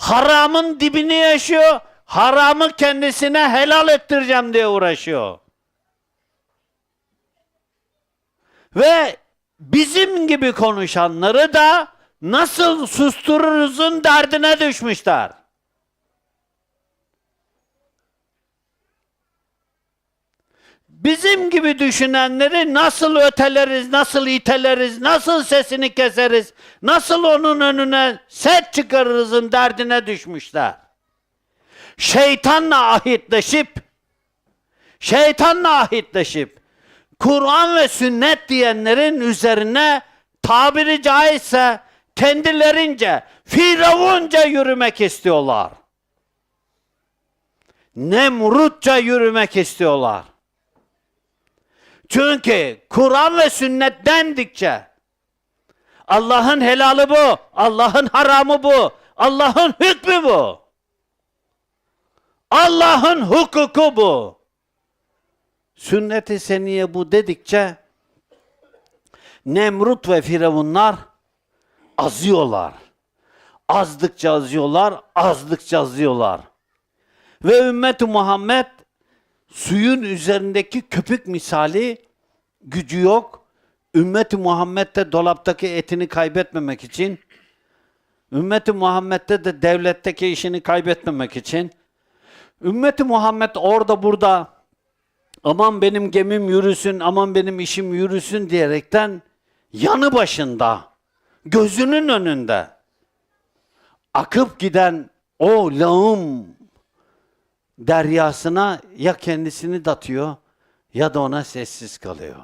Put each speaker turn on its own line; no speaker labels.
haramın dibini yaşıyor. Haramı kendisine helal ettireceğim diye uğraşıyor. Ve bizim gibi konuşanları da nasıl sustururuzun derdine düşmüşler. Bizim gibi düşünenleri nasıl öteleriz, nasıl iteleriz, nasıl sesini keseriz, nasıl onun önüne set çıkarırızın derdine düşmüşler. Şeytanla ahitleşip, şeytanla ahitleşip, Kur'an ve sünnet diyenlerin üzerine tabiri caizse kendilerince, firavunca yürümek istiyorlar. Nemrutça yürümek istiyorlar. Çünkü Kur'an ve sünnet dendikçe Allah'ın helalı bu, Allah'ın haramı bu, Allah'ın hükmü bu. Allah'ın hukuku bu. Sünnet-i seniye bu dedikçe Nemrut ve Firavunlar azıyorlar. Azdıkça azıyorlar, azdıkça azıyorlar. Ve ümmet-i Muhammed suyun üzerindeki köpük misali gücü yok. Ümmeti Muhammed'de dolaptaki etini kaybetmemek için, ümmeti Muhammed'de de devletteki işini kaybetmemek için, ümmeti Muhammed orada burada aman benim gemim yürüsün, aman benim işim yürüsün diyerekten yanı başında, gözünün önünde akıp giden o lağım deryasına ya kendisini datıyor ya da ona sessiz kalıyor.